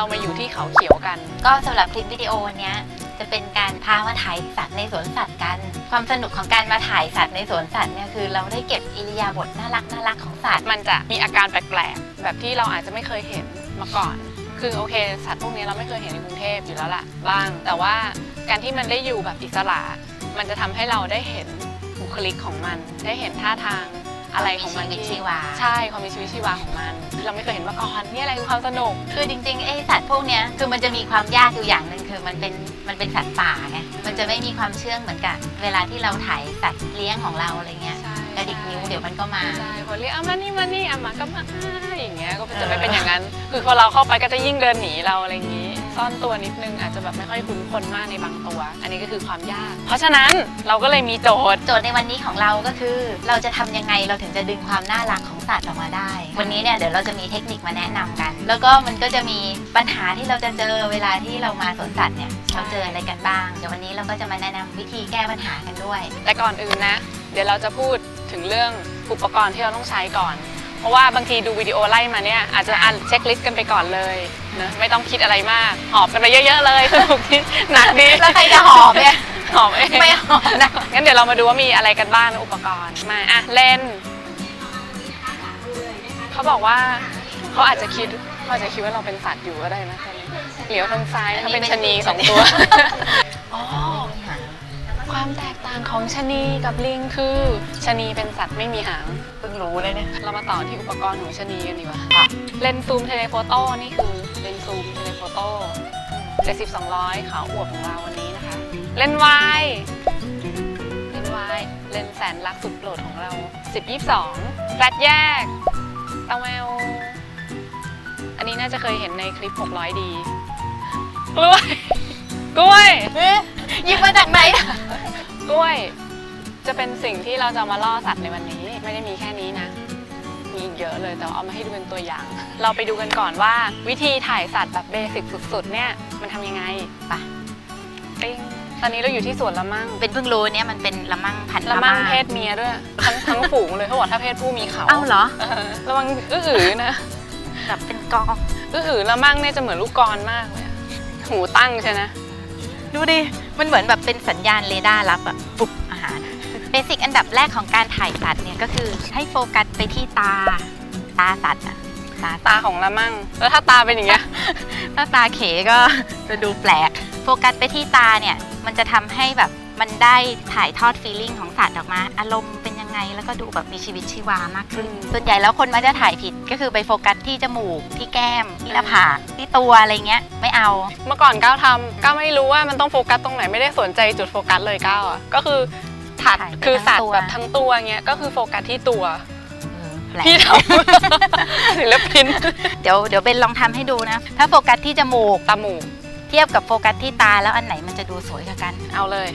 เรามาอยู่ที่เขาเขียวกัน ก็สำหรับคลิปวิดีโอวันเนี้ยจะเป็นการพามาถ่ายสัตว์ในสวนสัตว์กัน ความสนุกของการมาถ่ายสัตว์ในสวนสัตว์เนี่ยคือเราได้เก็บอิริยาบถน่ารักน่ารักของสัตว์ มันจะมีอาการแปลกๆ แบบที่เราอาจจะไม่เคยเห็นมาก่อน คือโอเค สัตว์พวกนี้เราไม่เคยเห็นในกรุงเทพอยู่แล้วล่ะบ้าง แต่ว่าการที่มันได้อยู่แบบอิสระ มันจะทำให้เราได้เห็นบุคลิกของมัน ได้เห็นท่าทาง อะไรของมันมีชีวิตที่ชีวา ใช่ความมีชีวิตชีวาของมันที่เราไม่เคยเห็นมาก่อนนี่อะไรคือความสนุก คือจริงๆไอ้สัตว์พวกเนี้ยคือมันจะมีความยากอยู่อย่างหนึ่งคือมันเป็นมันเป็นสัตว์ป่าไงมันจะไม่มีความเชื่องเหมือนกับเวลาที่เราถ่ายสัตว์เลี้ยงของเราอะไรเงี้ยใช่ กระดิกนิ้วเดี๋ยวมันก็มา ใช่พอเรียกเอามานี่มานี่เอามาก็มาอย่างเงี้ยก็เออจะไม่เป็นอย่างนั้น คือพอเราเข้าไปก็จะยิ่งเดินหนีเราอะไรอย่างงี้ ซ่อนตัวนิดนึงอาจจะแบบไม่ค่อยคุ้นคนมากในบางตัว อันนี้ก็คือความยาก เพราะฉะนั้นเราก็เลยมีโจทย์ โจทย์ในวันนี้ของเราก็คือ เราจะทำยังไงเราถึงจะดึงความน่ารักของสัตว์ออกมาได้ วันนี้เนี่ยเดี๋ยวเราจะมีเทคนิคมาแนะนำกัน แล้วก็มันก็จะมีปัญหาที่เราจะเจอเวลาที่เรามาสวนสัตว์เนี่ยเราเจออะไรกันบ้าง เดี๋ยววันนี้เราก็จะมาแนะนำวิธีแก้ปัญหากันด้วย แต่ก่อนอื่นนะ เดี๋ยวเราจะพูดถึงเรื่องอุปกรณ์ที่เราต้องใช้ก่อน เพราะว่าบางทีดูวิดีโอไล่มาเนี่ยอาจจะอ่านเช็คลิสต์กันไปก่อนเลยนะไม่ต้องคิดอะไรมาก หอบกันไปเยอะๆเลยสนุกที่หนักดีแล้วใครจะหอบเนี่ยหอบเองไม่หอบนะงั้นเดี๋ยวเรามาดูว่ามีอะไรกันบ้างในอุปกรณ์มาอะเล่นเขาบอกว่าเขาอาจจะคิดเขาอาจจะคิดว่าเราเป็นสัตว์อยู่ก็ได้นะเหลียวทางซ้ายเขาเป็นชะนีสองตัวอ๋อความแตกต่างของชะนีกับลิงคือชะนีเป็นสัตว์ไม่มีหางเพิ่ง รู้เลยเนี่ย เรามาต่อที่อุปกรณ์ของชะนีกันดีกว่าค่ะเลนส์ซูมเทเลโฟโต้นี่คือเลนส์ซูมเทเลโฟโต้70 200ขาวอวบของเราวันนี้นะคะ เลนส์วายเลนส์วายเลนส์แสนรักสุดโปรดของเรา 10 22แฟลชแยกตะแววอันนี้น่าจะเคยเห็นในคลิป 600 ดี กล้วย กล้วยหยิบมาจากไหนอะกล้วย จะเป็นสิ่งที่เราจะมาล่อสัตว์ในวันนี้ ไม่ได้มีแค่นี้นะ มีอีกเยอะเลยแต่ว่าเอามาให้ดูเป็นตัวอย่าง เราไปดูกันก่อนว่า วิธีถ่ายสัตว์แบบเบสิกสุด ๆ เนี่ยมันทำยังไงไปปิ๊งตอนนี้เราอยู่ที่สวนละมั่งเป็นเพิ่งรู้เนี่ยมันเป็นละมั่งพันธุ์ละมั่งพาเพศเมียด้วยทั้งทั้งฝูงเลยเขาบอกถ้าเพศผู้มีเขาเอ้าเหรอเออระวังอื้อหือนะแบบเป็นกองอื้อหือละมั่งเนี่ยจะเหมือนลูกกรมากเลยอะหูตั้งใช่นะดูดิมันเหมือนแบบเป็นสัญญาณเรดาร์รับอะปุบอาหาร เบสิกอันดับแรกของการถ่ายสัตว์เนี่ยก็คือให้โฟกัสไปที่ตา ตาสัตว์อะตาตาของละมั่ง แล้วถ้าตาเป็นอย่างเงี้ย ถ้าตาเขก็จะดูแปลก โฟกัสไปที่ตาเนี่ย มันจะทำให้แบบมันได้ถ่ายทอดฟีลลิ่งของสัตว์ออกมา อารมณ์เป็นยังไง แล้วก็ดูแบบมีชีวิตชีวามากขึ้นอืมส่วนใหญ่แล้วคนมักจะถ่ายผิด ก็คือไปโฟกัสที่จมูก ที่แก้ม ที่หน้าผาก ที่ตัวอะไรเงี้ย ไม่เอา เมื่อก่อนก้าวทำก้าวไม่รู้ว่ามันต้องโฟกัสตรงไหน ไม่ได้สนใจจุดโฟกัสเลยก้าวอะ ก็คือ ถัดถ่ายไปคือสัตทั้งตัวว์แบบทั้งตัวเงี้ยก็คือโฟกัสที่ตัวเออแปลกพี่ทำศิลปินเดี๋ยวเดี๋ยวเบนลองทำให้ดูนะ ถ้าโฟกัสที่จมูก ตาหมูเทียบกับโฟกัสที่ตาแล้วอันไหนมันจะดูสวยกว่ากัน เอาเลย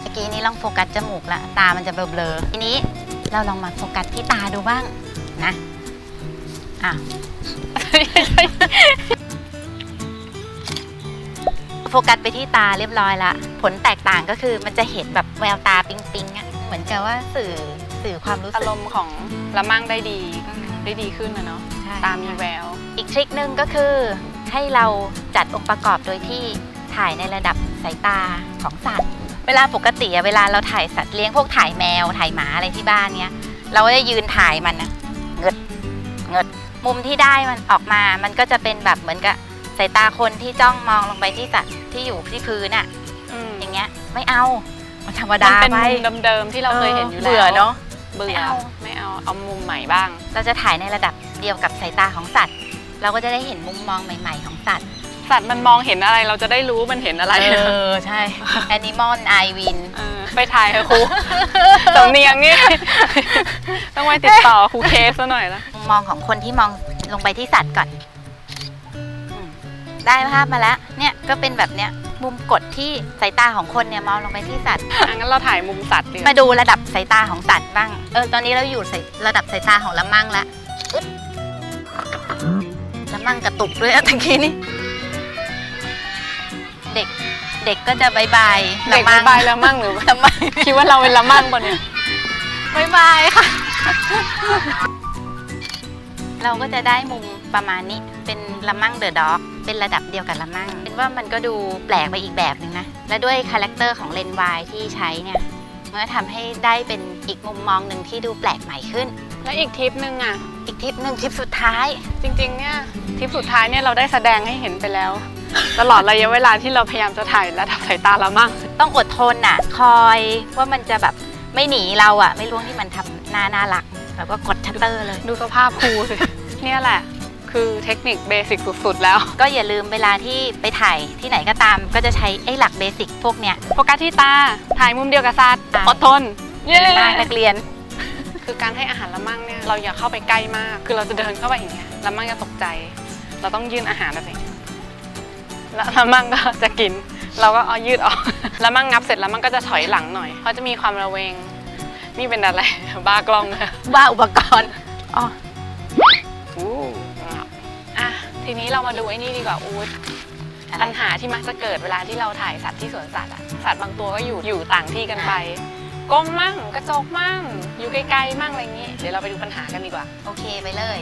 เมื่อกี้นี้ลองโฟกัสจมูกละตามันจะเบลอๆทีนี้เราลองมาโฟกัสที่ตาดูบ้างนะอะ โฟกัสไปที่ตาเรียบร้อยละ ผลแตกต่างก็คือมันจะเห็นแบบแววตาปิ๊งปิงๆอะเหมือนกับว่าสื่อสื่อความรู้อาสึกรมณ์ของละมั่งได้ดีอืมได้ดีขึ้นนะเนาะใช่ตามีแวว อีกทริคหนึ่งก็คือให้เราจัดองค์ประกอบโดยที่ถ่ายในระดับสายตาของสัตว์ เวลาปกติอะเวลาเราถ่ายสัตว์เลี้ยงพวกถ่ายแมวถ่ายหมาอะไรที่บ้านเนี้ย เราก็จะยืนถ่ายมันนะเงิดเงิดมุมที่ได้มันออกมา มันก็จะเป็นแบบเหมือนกับ สายตาคนที่จ้องมองลงไปที่สัตว์ที่อยู่ที่พื้นอะอืมอย่างเงี้ย ไม่เอา มันธรรมมันดาเป็นไปมุมเดิมๆที่เราเคยเห็นอยู่แล้วเบื่อเนาะเบื่ไม่อเอาไม่เอาเอามุมใหม่บ้าง เราจะถ่ายในระดับเดียวกับสายตาของสัตว์ เราก็จะได้เห็นมุมมองใหม่ ๆ ของสัตว์สัตว์มันมองเห็นอะไรเราจะได้รู้มันเห็นอะไร เออ ใช่ Animal Eye Win เออไปถ่ายเถอะครูสำเนียงนี่ ต้องไปติดต่อครูเคสซะหน่อยละมุมมองของคนที่มองลงไปที่สัตว์ก่อนอืม ได้ภาพมาแล้ว เนี่ยก็เป็นแบบเนี้ยมุมกดที่สายตาของคนเนี่ยมองลงไปที่สัตว์ อะงั้นเราถ่ายมุมสัตว์ดีกว่ามาดูระดับสายตาของสัตว์บ้าง เออ ตอนนี้เราอยู่สายระดับสายตาของละมั่งละอึ๊บละมั่งกระตุกด้วยอะตะกี้นี่ เด็ก เด็กก็จะบายบายเด็กละมั่งบายแล้วมั่งหรือ ละมั่ง คิดว่าเราเป็นละมั่งปะเนี่ย บายบายค่ะ เราก็จะได้มุมประมาณนี้ เป็นละมั่งเดอะด็อก เป็นระดับเดียวกับละมั่งเป็นว่ามันก็ดูแปลกไปอีกแบบหนึ่งนะ และด้วยคาแรคเตอร์ของเลนส์วายที่ใช้เนี่ยมันก็ทำให้ได้เป็นอีกมุมมองหนึ่งที่ดูแปลกใหม่ขึ้น แล้วอีกทริปหนึ่งอะ อีกทริปหนึ่งทริปสุดท้าย จริงๆเนี่ยทริปสุดท้ายเนี่ยเราได้แสดงให้เห็นไปแล้ว ตลอดระยะเวลาที่เราพยายามจะถ่ายระดับสายตาละมั่ง ต้องอดทนน่ะ คอยว่ามันจะแบบไม่หนีเราอะไม่รู้ที่มันทำหน้าน่ารักแล้วก็กดชัตเตอร์เลย ดูสภาพครูสิ เนี่ยแหละ คือเทคนิคเบสิกสุดๆแล้ว ก็อย่าลืมเวลาที่ไปถ่ายที่ไหนก็ตาม ก็จะใช้ไอ้หลักเบสิกพวกเนี้ยโฟกัสที่ตา ถ่ายมุมเดียวกับสัตว์อะอดทน เย้มากนักเรียน คือการให้อาหารละมั่งเนี่ยเราอย่าเข้าไปใกล้มาก คือเราจะเดินเข้าไปอย่างเงี้ยละมั่งจะตกใจ เราต้องยื่นอาหารแบบนี้แล้วละมั่งก็จะกิน เราก็เอายืดออกละมั่งงับเสร็จแล้วมันก็จะถอยหลังหน่อยเขาจะมีความระแวง นี่เป็นอะไร บ้ากล้องเลยว่าอุปกรณ์อ๋ออู้อะทีนี้เรามาดูไอ้นี่ดีกว่าอูดปัญหาที่มักจะเกิดเวลาที่เราถ่ายสัตว์ที่สวนสัตว์อะสัตว์บางตัวก็อยู่อยู่ต่างที่กันไปกล้องมั่งกระจกมั่งอยู่ไกลๆมั่งอะไรอย่างนี้เดี๋ยวเราไปดูปัญหากันดีกว่า โอเคไปเลย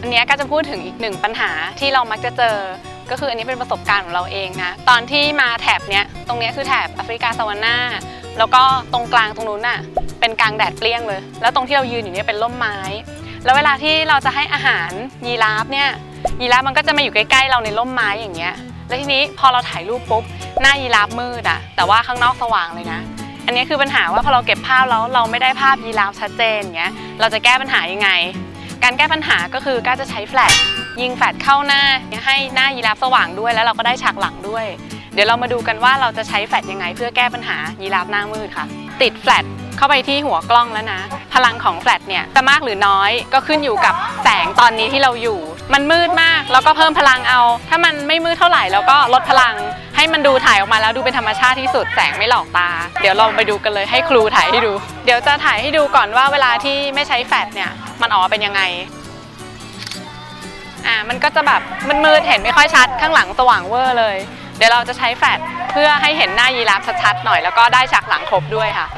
อันเนี้ยก็จะพูดถึงอีกหนึ่งปัญหาที่เรามักจะเจอ ก็คืออันนี้เป็นประสบการณ์ของเราเองนะ ตอนที่มาแถบเนี้ย ตรงเนี้ยคือแถบแอฟริกาซาวาน่า แล้วก็ตรงกลางตรงนู้นน่ะเป็นกลางแดดเปรี้ยงเลย แล้วตรงที่เรายืนอยู่เนี่ยเป็นร่มไม้ แล้วเวลาที่เราจะให้อาหารยีราฟเนี่ยยีราฟมันก็จะมาอยู่ใกล้ๆเราในร่มไม้อย่างเงี้ย แล้วทีนี้พอเราถ่ายรูปปุ๊บหน้ายีราฟมืดอะแต่ว่าข้างนอกสว่างเลยนะ อันนี้คือปัญหาว่าพอเราเก็บภาพแล้วเราไม่ได้ภาพยีราฟชัดเจนเงี้ยเราจะแก้ปัญหายังไง การแก้ปัญหาก็คือก้าจะใช้แฟลชยิงแฟลชเข้าหน้าให้หน้ายีราฟสว่างด้วยแล้วเราก็ได้ฉากหลังด้วย เดี๋ยวเรามาดูกันว่าเราจะใช้แฟลชยังไง เพื่อแก้ปัญหายีราฟหน้ามืดค่ะ ติดแฟลชเข้าไปที่หัวกล้องแล้วนะ พลังของแฟลชเนี่ยจะมากหรือน้อยก็ขึ้นอยู่กับแสงตอนนี้ที่เราอยู่ มันมืดมากแล้วก็เพิ่มพลังเอา ถ้ามันไม่มืดเท่าไหร่แล้วก็ลดพลัง ให้มันดูถ่ายออกมาแล้วดูเป็นธรรมชาติที่สุดแสงไม่หลอกตา เดี๋ยวเราไปดูกันเลยให้ครูถ่ายให้ดู เดี๋ยวจะถ่ายให้ดูก่อนว่าเวลาที่ไม่ใช้แฟลชเนี่ยมันออกมาเป็นยังไงอ่ามันก็จะแบบมืดๆเห็นไม่ค่อยชัดข้างหลังสว่างเวอร์เลย เดี๋ยวเราจะใช้แฟลชเพื่อให้เห็นหน้ายีราฟชัดๆหน่อยแล้วก็ได้ฉากหลังครบด้วยค่ะ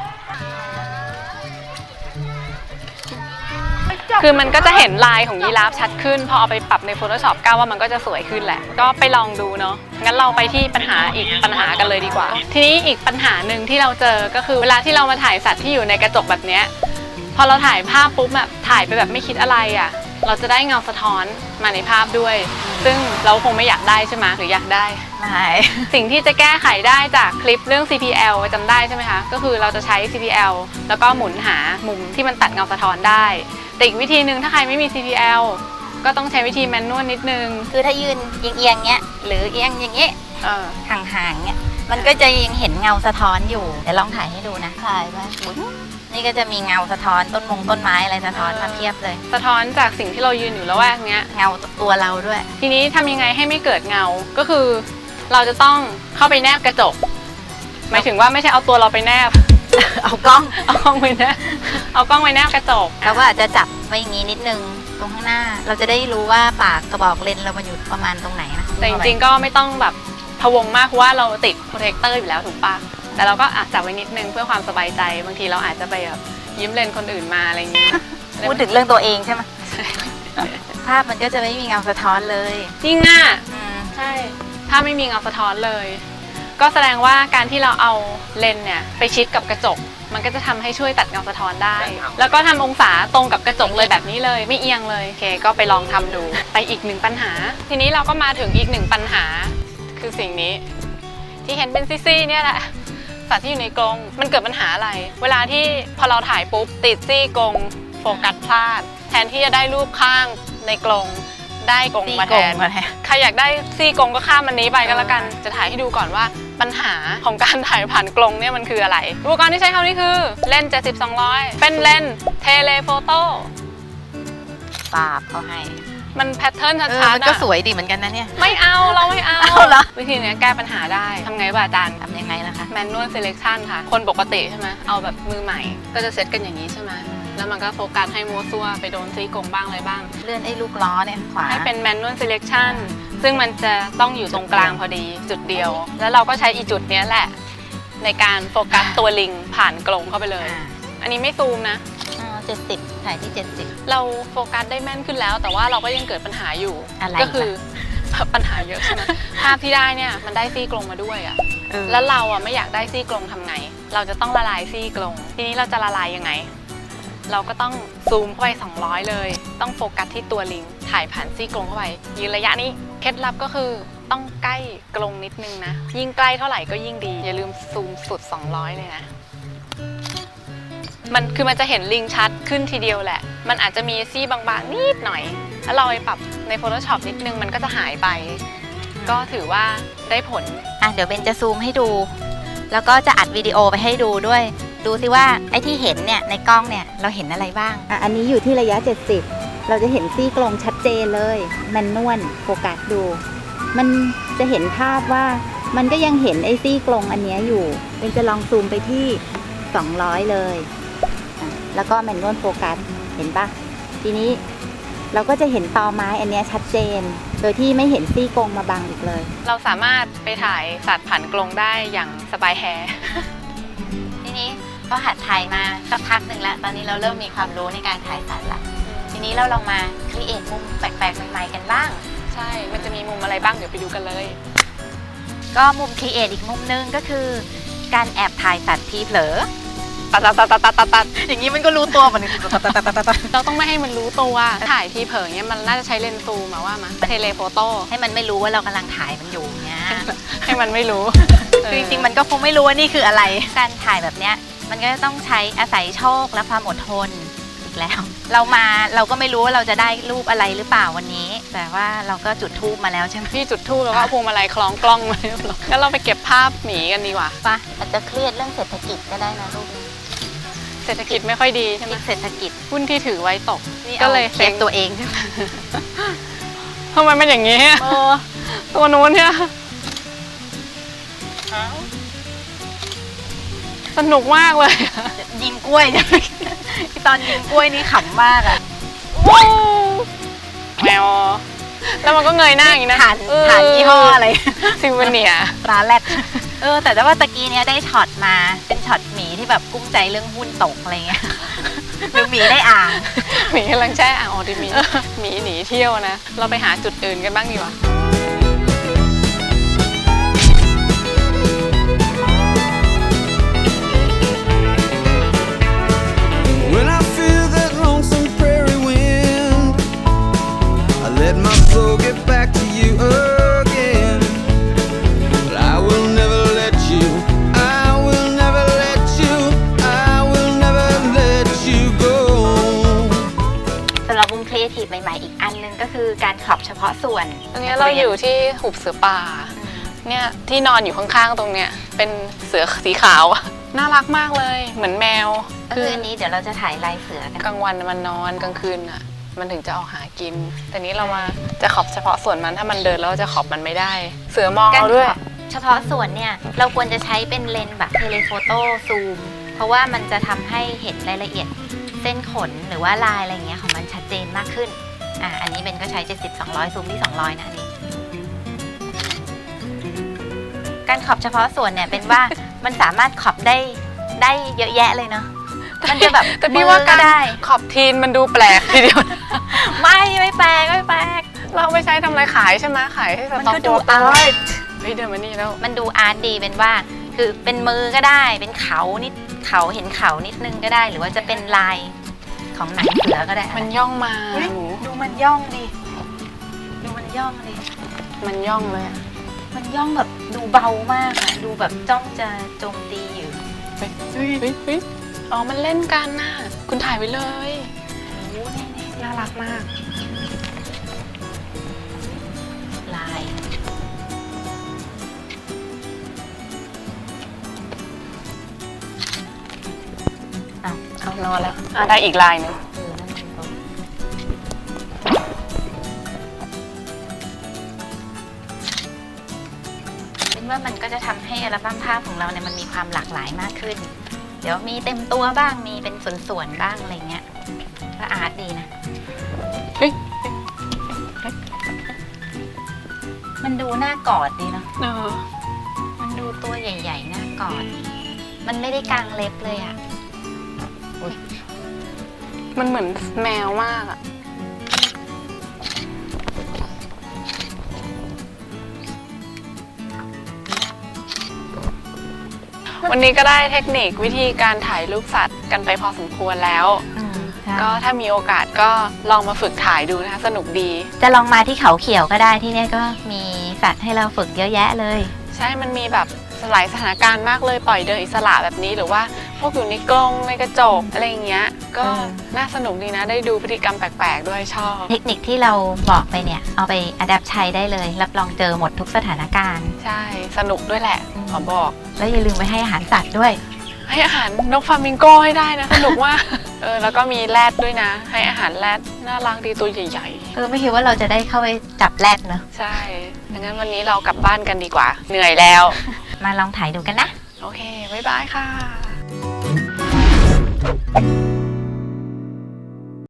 คือมันก็จะเห็นลายของยีราฟชัดขึ้น พอเอาไปปรับใน Photoshop ก้าวว่ามันก็จะสวยขึ้นแหละ ก็ไปลองดูเนาะงั้นเราไปที่ปัญหาอีกปัญหากันเลยดีกว่า ทีนี้อีกปัญหาหนึ่งที่เราเจอก็คือเวลาที่เรามาถ่ายสัตว์ที่อยู่ในกระจกแบบเนี้ยพอเราถ่ายภาพปุ๊บแบบถ่ายไปแบบไม่คิดอะไรอะ่ะ เราจะได้เงาสะท้อนมาในภาพด้วย ซึ่งเราคงไม่อยากได้ใช่ไหมหรืออยากได้ ไม่ สิ่งที่จะแก้ไขได้จากคลิปเรื่อง CPL จำได้ใช่ไหมคะ ก็คือเราจะใช้ CPL แล้วก็หมุนหามุมที่มันตัดเงาสะท้อนได้แต่อีกวิธีหนึ่งถ้าใครไม่มี CPL ก็ต้องใช้วิธีแมนนวลนิดนึง คือถ้ายืนเอียงๆเงี้ยหรือเอียงอย่างเงี้ยเออห่างๆเงี้ยมันก็จะยังเห็นเงาสะท้อนอยู่เดี๋ยวลองถ่ายให้ดูนะถ่ายไปหมุน นี่ก็จะมีเงาสะท้อนต้นมงต้นไม้อะไรสะท้อนมาเพียบเลย สะท้อนจากสิ่งที่เรายืนอยู่แล้วแวกเนี้ย เงาตัวเราด้วย ทีนี้ทำยังไงให้ไม่เกิดเงา ก็คือ เราจะต้องเข้าไปแนบกระจก หมายถึงว่าไม่ใช่เอาตัวเราไปแนบ เอากล้องเอากล้องไปแนบเอากล้องไปแนบกระจก เราก็อาจจะจับไว้อย่างนี้นิดนึงตรงข้างหน้า เราจะได้รู้ว่าปากกระบอกเลนส์เรามาอยู่ประมาณตรงไหนนะแต่จริงๆก็ไม่ต้องแบบพะวงมากเพราะว่าเราติดโปรเทคเตอร์อยู่แล้วถูกปะ แต่เราก็อาจจับไว้นิดนึงเพื่อความสบายใจ บางทีเราอาจจะไปแบบยิ้มเลนคนอื่นมาอะไรอย่างงี้พูดถึงเรื่องตัวเองใช่ไหมภาพมันก็จะไม่มีเงาสะท้อนเลยจริงอะอืมใช่ถ้าไม่มีเงาสะท้อนเลย ก็แสดงว่าการที่เราเอาเลนส์เนี่ยไปชิดกับกระจก มันก็จะทำให้ช่วยตัดเงาสะท้อนได้ แล้วก็ทำองศาตรงกับกระจกเลยแบบนี้เลย ไม่เอียงเลยโอเคก็ไปลองทำดูไปอีกหนึ่งปัญหา ทีนี้เราก็มาถึงอีกหนึ่งปัญหา คือสิ่งนี้ ที่เห็นเป็นซี่ๆเนี่ยแหละ สัตว์ที่อยู่ในกรงมันเกิดปัญหาอะไร เวลาที่พอเราถ่ายปุ๊บติดซี่กรงโฟกัสพลาด แทนที่จะได้รูปข้างในกรงได้กรงมาแทนซี่โครงมาแทนใครอยากได้ซี่กรงก็ข้ามมันนี้ไปก็แล้วกัน จะถ่ายให้ดูก่อนว่าปัญหาของการถ่ายผ่านกรงเนี่ยมันคืออะไรอุปกรณ์ที่ใช้คำนี้คือเลนส์70 200 เป็นเลนส์เทเลโฟโต้ปาบเขาให้ มันแพทเทิร์นเออชัดมันๆก็อะสวยดีเหมือนกันนะเนี่ย ไม่เอาเราไม่เอา เอาเหรอ วิธีเนี้ยแก้ปัญหาได้ทำไงบ้าอาจารย์ ทำยังไงล่ะคะ แมนนวลเซเล c ชันค่ะ คนปกติใช่ไหมเอาแบบมือใหม่ ก็จะเซตกันอย่างนี้ใช่ไหมแล้วมันก็โฟกัสให้มัวซัวไปโดนซี่กรงบ้างอะไรบ้าง เลื่อนไอ้ลูกล้อเนี่ยขวา ให้เป็น manual selection ซึ่งมันจะต้องอยู่ตรงกลางพอดีจุดเดียว แล้วเราก็ใช้อีจุดเนี้ยแหละ ในการโฟกัสตัวลิงผ่านกรงเข้าไปเลย อ่า อันนี้ไม่ซูมนะอ่า 70ถ่ายที่ 70 เราโฟกัสได้แม่นขึ้นแล้ว แต่ว่าเราก็ยังเกิดปัญหาอยู่อะไรก็คือล่ะปัญหาเยอะใช่ไหมภาพที่ได้เนี่ยมันได้ซี่กลงมาด้วยอะแล้วเราอะไม่อยากได้ซี่กลงทำไง เราจะต้องละลายซี่กลง ทีนี้เราจะละลายยังไง เราก็ต้องซูมเข้าไป200 เลย ต้องโฟกัสที่ตัวลิงถ่ายผ่านซี่กลงเข้าไปยืนระยะนี้เคล็ดลับก็คือต้องใกล้กลงนิดนึงนะ ยิ่งใกล้เท่าไหร่ก็ยิ่งดี อย่าลืมซูมสุด 200 เลยนะ มันคือมันจะเห็นลิงชัดขึ้นทีเดียวแหละ มันอาจจะมีซี่บางๆนิดหน่อย แล้วเราไปปรับใน Photoshop นิดนึงมันก็จะหายไป ก็ถือว่าได้ผล อะเดี๋ยวเบนจะซูมให้ดู แล้วก็จะอัดวิดีโอไปให้ดูด้วย ดูสิว่าไอ้ที่เห็นเนี่ยในกล้องเนี่ยเราเห็นอะไรบ้าง อะอันนี้อยู่ที่ระยะ 70 เราจะเห็นซี่กลงชัดเจนเลยแมนนวลโฟกัสดู มันจะเห็นภาพว่ามันก็ยังเห็นไอ้ซี่กลงอันเนี้ยอยู่เป็นจะลองซูมไปที่ 200 เลยอะ แล้วก็แมนนวลโฟกัสเห็นปะทีนี้เราก็จะเห็นตอไม้อันเนี้ยชัดเจน โดยที่ไม่เห็นซี่กลงมาบังอีกเลย เราสามารถไปถ่ายสัตว์ผันกลงได้อย่างสบายแฮร์ทีนี้พอหัดถ่ายมาสักพักหนึ่งแล้ว ตอนนี้เราเริ่มมีความรู้ในการถ่ายสัตว์ละทีนี้เราลองมาครีเอทมุมแปลกๆใหม่ๆกันบ้าง ใช่ มันจะมีมุมอะไรบ้างเดี๋ยวไปดูกันเลย ก็มุมครีเอทอีกมุมนึงก็คือ การแอบถ่ายสัตว์ทีเผลอ ตัดตัดตัดตัดตัดตัดตัดอย่างนี้มันก็รู้ตัวมันเราต้องไม่ให้มันรู้ตัวถ่ายทีเผลอเนี้ยมันน่าจะใช้เลนส์ซูมมาว่ามาเทเลโฟโต้ให้มันไม่รู้ว่าเรากำลังถ่ายมันอยู่เนี้ยให้มันไม่รู้คือจริงๆมันก็คงไม่รู้ว่านี่คืออะไรการถ่ายแบบเนี้ยมันก็จะต้องใช้อาศัยโชคและความอดทนอีกแล้ว เรามาเราก็ไม่รู้ว่าเราจะได้รูปอะไรหรือเปล่าวันนี้ แต่ว่าเราก็จุดทูบมาแล้วใช่ไหมพี่จุดทูบแล้วก็เอาพวงมาลัยคล้องกล้องมาเรียบร้อยแล้วเราไปเก็บภาพหมีกันดีกว่าปะอาจจะเครียดเรื่องเศรษฐกิจก็ได้นะลูก เศรษฐกิจไม่ค่อยดีใช่ไหมเศรษฐกิจหุ้นที่ถือไว้ตกนี่ก็ก็เลเลยยเครียดตัวเองใช่ไหมทำไมมันอย่างนี้ตัวนู้นเนี่ยสนุกมากเลยยิงกล้วยเนี่ยตอนยิงกล้วยนี่ขำมากอะว้าวแมวแล้วมันก็เงยหน้าอย่างนี้นะฐานฐานยี่ห้ออะไรซิลเวเนียร้านแรก เออ แต่ว่าตะกี้เนี้ยได้ช็อตมาเป็นช็อตหมีที่แบบกุ้มใจเรื่องหุ้นตกอะไรเงี้ยหรือหมีได้อ่างหมีกำลังแช่อ่างออดิมีหมีหนีเที่ยวนะ เราไปหาจุดอื่นกันบ้างดีกว่า When I feel that lonesome prairie wind, I let my soul get back to you ครีเอทีฟใหม่ๆ อีกอันหนึงก็คือการขอบเฉพาะส่วนตอนนี้เราอยู่ที่หุบเสือป่าเนี่ยที่นอนอยู่ข้างๆตรงเนี้ยเป็นเสือสีขาวอะน่ารักมากเลยเหมือนแมวก็คืออันนี้เดี๋ยวเราจะถ่ายลายเสือกันกลางวันมันนอนกลางคืนอะมันถึงจะออกหากิน แต่นี้เรามาจะขอบเฉพาะส่วนมันถ้ามันเดินแล้วจะขอบมันไม่ได้ เสือมองการเราด้วยขอบเฉพาะส่วนเนี่ยเราควรจะใช้เป็นเลนส์แบบเทเลโฟโต้ซูม เพราะว่ามันจะทำให้เห็นรายละเอียด เส้นขนหรือว่าลายอะไรเงี้ยของมันชัดเจนมากขึ้นอะอันนี้เบนก็ใช้ 70 200 ซูมที่ 200 นะอันนี้ การขอบเฉพาะส่วนเนี่ยเป็นว่ามันสามารถขอบได้ได้เยอะแยะเลยเนาะมันจะแบบแต่พี่ว่ามือการได้ขอบทีนมันดูแปลกทีเดียวไม่ไม่แปลกไม่แปลกเราเอาไปใช้ทำอะไรขายใช่ไหมขายให้สมันต็อกก็ดูตัวเปล่าอาร์ตเฮ้ยเดินมานี่แล้ว มันดูอาร์ตดีเป็นว่า คือเป็นมือก็ได้ เป็นเขานิด เขาเห็นเขานิดนึงก็ได้ หรือว่าจะเป็นลายของหนังเสือก็ได้มันย่องมาอุ๊ยหนูดูมันย่องดิดูมันย่องดิมันย่องเลยอะมันย่องแบบดูเบามากอะดูแบบจ้องจะโจมตีอยู่เฮ้ยเฮ้ยเฮ้ยเฮ้ยอ๋อมันเล่นกันน่ะคุณถ่ายไว้เลยโอ้นี่นี่น่ารักมาก นอนแล้วอะได้อีกลายหนึ่งเออนั่นเป็นตัวเป็นว่ามันก็จะทำให้อัลบั้มภาพของเราเนี่ยมันมีความหลากหลายมากขึ้น เดี๋ยวมีเต็มตัวบ้างมีเป็นส่วนๆบ้างอะไรเงี้ยก็อาร์ตดีนะเฮ้ยมันดูน่ากอดดีเนาะ เออ มันดูตัวใหญ่ ๆ น่ากอด มันไม่ได้กางเล็บเลยอะ มันเหมือนแมวมากอะวันนี้ก็ได้เทคนิควิธีการถ่ายรูปสัตว์กันไปพอสมควรแล้ว ก็ถ้ามีโอกาสก็ลองมาฝึกถ่ายดูนะคะ สนุกดี จะลองมาที่เขาเขียวก็ได้ที่เนี่ยก็มีสัตว์ให้เราฝึกเยอะแยะเลย ใช่มันมีแบบหลายสถานการณ์มากเลยปล่อยเดินอิสระแบบนี้หรือว่า พวกอยู่ในกรงในกระจกอะไรอย่างเงี้ย ก็เออน่าสนุกดีนะ ได้ดูพฤติกรรมแปลกๆ ด้วยชอบ เทคนิคที่เราบอกไปเนี่ย เอาไปอัดแอปใช้ได้เลย รับรองเจอหมดทุกสถานการณ์ ใช่ สนุกด้วยแหละอืมขอบอก แล้วอย่าลืมไปให้อาหารสัตว์ด้วย ให้อาหารนกฟลามิงโกให้ได้นะ สนุกมาก เออแล้วก็มีแรดด้วยนะ ให้อาหารแรดน่ารักดีตัวใหญ่ เออไม่คิดว่าเราจะได้เข้าไปจับแรดเนอะๆ ใช่ดังนั้นวันนี้เรากลับบ้านกันดีกว่า เหนื่อยแล้ว มาลองถ่ายดูกันนะ โอเค บ๊ายบายค่ะ Thank you.